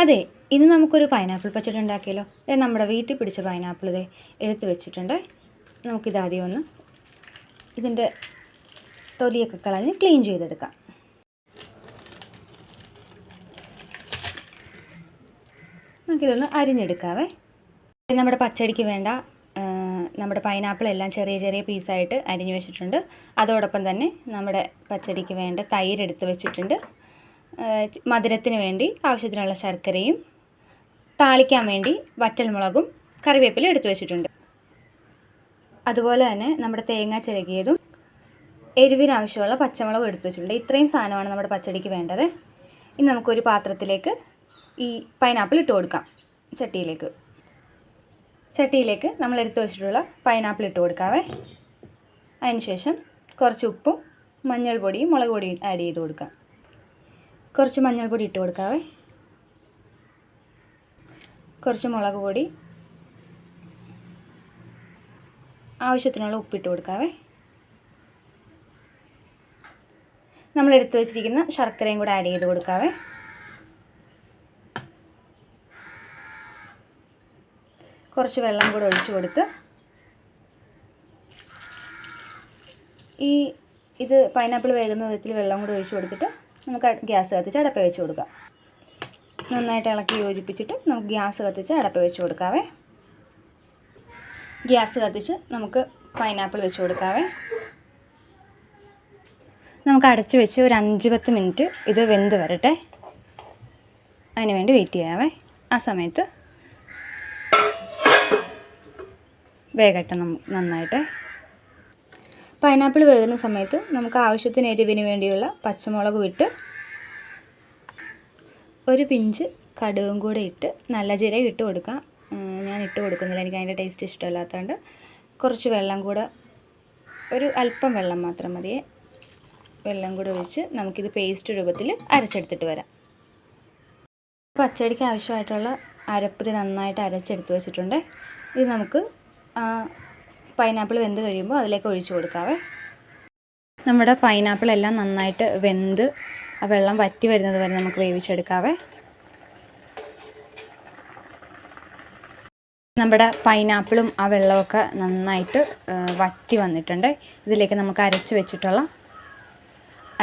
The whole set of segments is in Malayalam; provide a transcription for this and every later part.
അതെ ഇന്ന് നമുക്കൊരു പൈനാപ്പിൾ പച്ചടി ഉണ്ടാക്കിയല്ലോ. ദേ നമ്മുടെ വീട്ടിൽ പിടിച്ച പൈനാപ്പിൾ ഇതേ എടുത്ത് വെച്ചിട്ടുണ്ട്. നമുക്കിതാദ്യം ഒന്ന് ഇതിന്റെ തൊലിയൊക്കെ കളഞ്ഞ് ക്ലീൻ ചെയ്തെടുക്കാം. നമുക്കിതൊന്ന് അരിഞ്ഞെടുക്കാവേ. നമ്മുടെ പച്ചടിക്ക് വേണ്ട നമ്മുടെ പൈനാപ്പിൾ എല്ലാം ചെറിയ ചെറിയ പീസായിട്ട് അരിഞ്ഞു വെച്ചിട്ടുണ്ട്. അതോടൊപ്പം തന്നെ നമ്മുടെ പച്ചടിക്ക് വേണ്ട തൈര് എടുത്ത് വെച്ചിട്ടുണ്ട്. മധുരത്തിന് വേണ്ടി ആവശ്യത്തിനുള്ള ശർക്കരയും താളിക്കാൻ വേണ്ടി വറ്റൽമുളകും കറിവേപ്പില എടുത്തു വെച്ചിട്ടുണ്ട്. അതുപോലെ തന്നെ നമ്മുടെ തേങ്ങ ചിരകിയതും എരിവിനാവശ്യമുള്ള പച്ചമുളകും എടുത്തു വെച്ചിട്ടുണ്ട്. ഇത്രയും സാധനമാണ് നമ്മുടെ പച്ചടിക്ക് വേണ്ടത്. ഇനി നമുക്കൊരു പാത്രത്തിലേക്ക് ഈ പൈനാപ്പിൾ ഇട്ട് കൊടുക്കാം. ചട്ടിയിലേക്ക്. ചട്ടിയിലേക്ക് നമ്മൾ എടുത്തു വെച്ചിട്ടുള്ള പൈനാപ്പിൾ ഇട്ട് കൊടുക്കാവേ. അതിനുശേഷം കുറച്ച് ഉപ്പും മഞ്ഞൾപ്പൊടിയും മുളക് പൊടിയും ആഡ് ചെയ്ത് കൊടുക്കാം. കുറച്ച് മഞ്ഞൾപ്പൊടി ഇട്ട് കൊടുക്കാവേ. കുറച്ച് മുളക് പൊടി. ആവശ്യത്തിനുള്ള ഉപ്പിട്ട് കൊടുക്കാവേ. നമ്മൾ എടുത്തു വെച്ചിരിക്കുന്ന ശർക്കരയും കൂടെ ആഡ് ചെയ്ത് കൊടുക്കാവേ. കുറച്ച് വെള്ളം കൂടെ ഒഴിച്ചു കൊടുത്ത് ഈ ഇത് പൈനാപ്പിൾ വേകുന്ന വിധത്തിൽ വെള്ളം കൂടെ ഒഴിച്ചു കൊടുത്തിട്ട് നമുക്ക് ഗ്യാസ് കത്തിച്ച് അടപ്പ് വെച്ച് കൊടുക്കാം. നന്നായിട്ട് ഇളക്കി യോജിപ്പിച്ചിട്ട് നമുക്ക് ഗ്യാസ് കത്തിച്ച് അടപ്പ് വെച്ച് കൊടുക്കാവേ. ഗ്യാസ് കത്തിച്ച് നമുക്ക് പൈനാപ്പിൾ വെച്ച് കൊടുക്കാവേ. നമുക്ക് അടച്ച് വെച്ച് ഒരു അഞ്ച് പത്ത് മിനിറ്റ് ഇത് വെന്ത് വരട്ടെ. അതിന് വേണ്ടി വെയിറ്റ് ചെയ്യാവേ. ആ സമയത്ത് വേഗട്ടെ നന്നായിട്ട് പൈനാപ്പിൾ വേകുന്ന സമയത്ത് നമുക്ക് ആവശ്യത്തിന് എരിവിന് വേണ്ടിയുള്ള പച്ചമുളക് ഇട്ട് ഒരു പിഞ്ച് കടുകും കൂടെ ഇട്ട് നല്ല ജീരകം ഇട്ട് കൊടുക്കാം. ഞാൻ ഇട്ട് കൊടുക്കുന്നില്ല. എനിക്ക് അതിന്റെ ടേസ്റ്റ് ഇഷ്ടമല്ലാത്തതുകൊണ്ട് കുറച്ച് വെള്ളം കൂടെ ഒരു അല്പം വെള്ളം മാത്രം മതിയേ വെള്ളം കൂടെ ഒഴിച്ച് നമുക്കിത് പേസ്റ്റ് രൂപത്തിൽ അരച്ചെടുത്തിട്ട് വരാം. പച്ചടിക്ക് ആവശ്യമായിട്ടുള്ള അരപ്പ് നന്നായിട്ട് അരച്ചെടുത്ത് വെച്ചിട്ടുണ്ട്. ഇത് നമുക്ക് പൈനാപ്പിൾ വെന്ത് കഴിയുമ്പോൾ അതിലേക്ക് ഒഴിച്ചു കൊടുക്കാവേ. നമ്മുടെ പൈനാപ്പിൾ എല്ലാം നന്നായിട്ട് വെന്ത് ആ വെള്ളം വറ്റി വരുന്നത് വരെ നമുക്ക് വേവിച്ചെടുക്കാവേ. നമ്മുടെ പൈനാപ്പിളും ആ വെള്ളമൊക്കെ നന്നായിട്ട് വറ്റി വന്നിട്ടുണ്ട്. ഇതിലേക്ക് നമുക്ക് അരച്ച് വെച്ചിട്ടുള്ള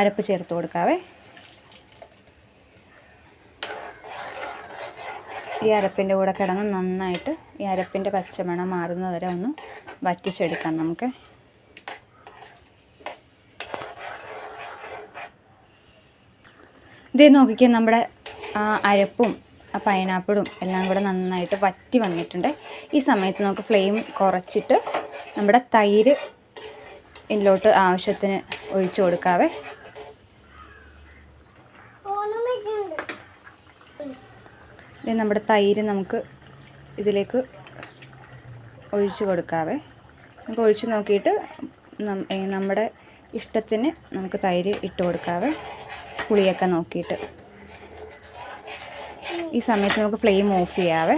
അരപ്പ് ചേർത്ത് കൊടുക്കാവേ. ഈ അരപ്പിന്റെ കൂടെ കിടന്ന് നന്നായിട്ട് ഈ അരപ്പിന്റെ പച്ചമണം മാറുന്ന വരെ ഒന്ന് വറ്റിച്ചെടുക്കാം നമുക്ക്. ഇതേ നോക്കിക്കാൻ നമ്മുടെ അരപ്പും ആ പൈനാപ്പിളും എല്ലാം കൂടെ നന്നായിട്ട് വറ്റി വന്നിട്ടുണ്ട്. ഈ സമയത്ത് നമുക്ക് ഫ്ലെയിം കുറച്ചിട്ട് നമ്മുടെ തൈര് ഇതിലോട്ട് ആവശ്യത്തിന് ഒഴിച്ചു കൊടുക്കാവേ. ഇത് നമ്മുടെ തൈര് നമുക്ക് ഇതിലേക്ക് ഒഴിച്ച് കൊടുക്കാവേ. നമുക്ക് ഒഴിച്ച് നോക്കിയിട്ട് നമ്മുടെ ഇഷ്ടത്തിന് നമുക്ക് തൈര് ഇട്ട് കൊടുക്കാവേ. പുളിയൊക്കെ നോക്കിയിട്ട്. ഈ സമയത്ത് നമുക്ക് ഫ്ലെയിം ഓഫ് ചെയ്യാവേ.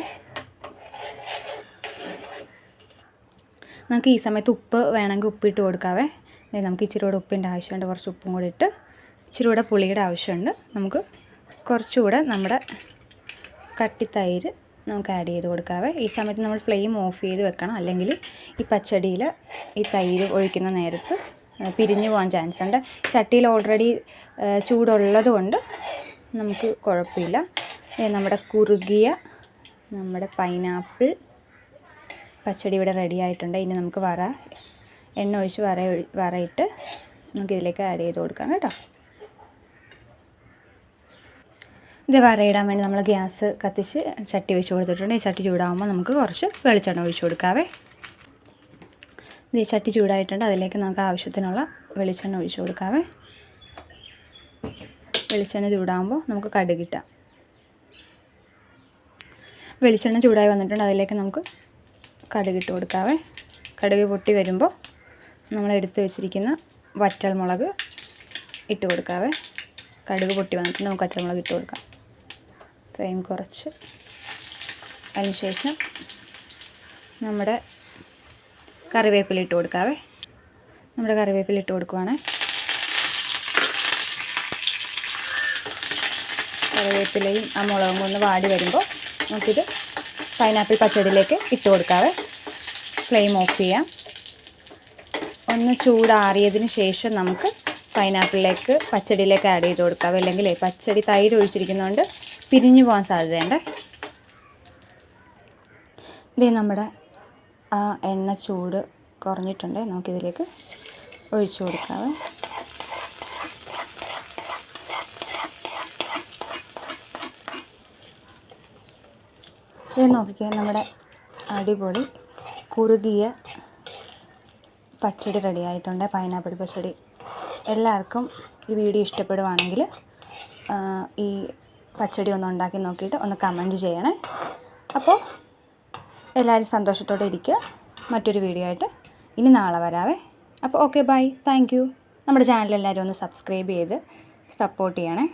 നമുക്ക് ഈ സമയത്ത് ഉപ്പ് വേണമെങ്കിൽ ഉപ്പിട്ട് കൊടുക്കാവേ. ദേ നമുക്ക് ഇച്ചിരി കൂടെ ഉപ്പിന്റെ ആവശ്യമുണ്ട്. കുറച്ച് ഉപ്പും കൂടി ഇട്ട് ഇച്ചിരി കൂടെ പുളിയുടെ ആവശ്യമുണ്ട്. നമുക്ക് കുറച്ചുകൂടെ നമ്മുടെ കട്ടിത്തൈര് നമുക്ക് ആഡ് ചെയ്ത് കൊടുക്കാവേ. ഈ സമയത്ത് നമ്മൾ ഫ്ലെയിം ഓഫ് ചെയ്ത് വെക്കണം. അല്ലെങ്കിൽ ഈ പച്ചടിയിൽ ഈ തൈര് ഒഴിക്കുന്ന നേരത്ത് പിരിഞ്ഞു പോകാൻ ചാൻസ് ഉണ്ട്. ചട്ടിയിൽ ഓൾറെഡി ചൂടുള്ളത് കൊണ്ട് നമുക്ക് കുഴപ്പമില്ല. നമ്മുടെ കുറുകിയ നമ്മുടെ പൈനാപ്പിൾ പച്ചടി ഇവിടെ റെഡി ആയിട്ടുണ്ട്. ഇനി നമുക്ക് വറ എണ്ണ ഒഴിച്ച് വറ വറയിട്ട് നമുക്ക് ഇതിലേക്ക് ആഡ് ചെയ്ത് കൊടുക്കാം കേട്ടോ. ഇത് വറയിടാൻ വേണ്ടി നമ്മൾ ഗ്യാസ് കത്തിച്ച് ചട്ടി വെച്ച് കൊടുത്തിട്ടുണ്ട്. ഈ ചട്ടി ചൂടാകുമ്പോൾ നമുക്ക് കുറച്ച് വെളിച്ചെണ്ണ ഒഴിച്ച് കൊടുക്കാവേ. ഇത് ഈ ചട്ടി ചൂടായിട്ടുണ്ട്. അതിലേക്ക് നമുക്ക് ആവശ്യത്തിനുള്ള വെളിച്ചെണ്ണ ഒഴിച്ച് കൊടുക്കാവേ. വെളിച്ചെണ്ണ ചൂടാകുമ്പോൾ നമുക്ക് കടുകിട്ടാം വെളിച്ചെണ്ണ ചൂടായി വന്നിട്ടുണ്ട്. അതിലേക്ക് നമുക്ക് കടുകിട്ട് കൊടുക്കാവേ. കടുക് പൊട്ടി വരുമ്പോൾ നമ്മൾ എടുത്ത് വെച്ചിരിക്കുന്ന വറ്റൽ മുളക് ഇട്ട് കൊടുക്കാവേ. കടുക് പൊട്ടി വന്നിട്ട് നമുക്ക് വറ്റൽ മുളക് ഇട്ട് കൊടുക്കാം. ഫ്ലെയിം കുറച്ച്. അതിനുശേഷം നമ്മുടെ കറിവേപ്പില ഇട്ട് കൊടുക്കാവേ. നമ്മുടെ കറിവേപ്പില ഇട്ട് കൊടുക്കുവാണ്. കറിവേപ്പിലയും ആ മുളകും ഒന്ന് വാടി വരുമ്പോൾ നമുക്കിത് പൈനാപ്പിൾ പച്ചടിയിലേക്ക് ഇട്ട് കൊടുക്കാവേ. ഫ്ലെയിം ഓഫ് ചെയ്യാം. ഒന്ന് ചൂടാറിയതിന് ശേഷം നമുക്ക് പൈനാപ്പിളിലേക്ക് പച്ചടിയിലേക്ക് ആഡ് ചെയ്ത് കൊടുക്കാം അല്ലെങ്കിൽ പച്ചടി തൈര് ഒഴിച്ചിരിക്കുന്നതുകൊണ്ട് പിരിഞ്ഞു പോകാൻ സാധ്യതയുണ്ട്. ഇത് നമ്മുടെ എണ്ണ ചൂട് കുറഞ്ഞിട്ടുണ്ട്. നമുക്കിതിലേക്ക് ഒഴിച്ചു കൊടുക്കാം. ഇത് നോക്കിക്കുക നമ്മുടെ അടിപൊളി കുറുകിയ പച്ചടി റെഡി ആയിട്ടുണ്ട്. പൈനാപ്പിൾ പച്ചടി. എല്ലാവർക്കും ഈ വീഡിയോ ഇഷ്ടപ്പെടുവാണെങ്കിൽ ഈ പച്ചടി ഒന്ന് ഉണ്ടാക്കി നോക്കിയിട്ട് ഒന്ന് കമന്റ് ചെയ്യണേ. അപ്പോൾ എല്ലാവരും സന്തോഷത്തോടെ ഇരിക്കുക. മറ്റൊരു വീഡിയോ ആയിട്ട് ഇനി നാളെ വരാവേ. അപ്പോൾ ഓക്കെ ബൈ. താങ്ക് നമ്മുടെ ചാനൽ എല്ലാവരും ഒന്ന് സബ്സ്ക്രൈബ് ചെയ്ത് സപ്പോർട്ട് ചെയ്യണേ.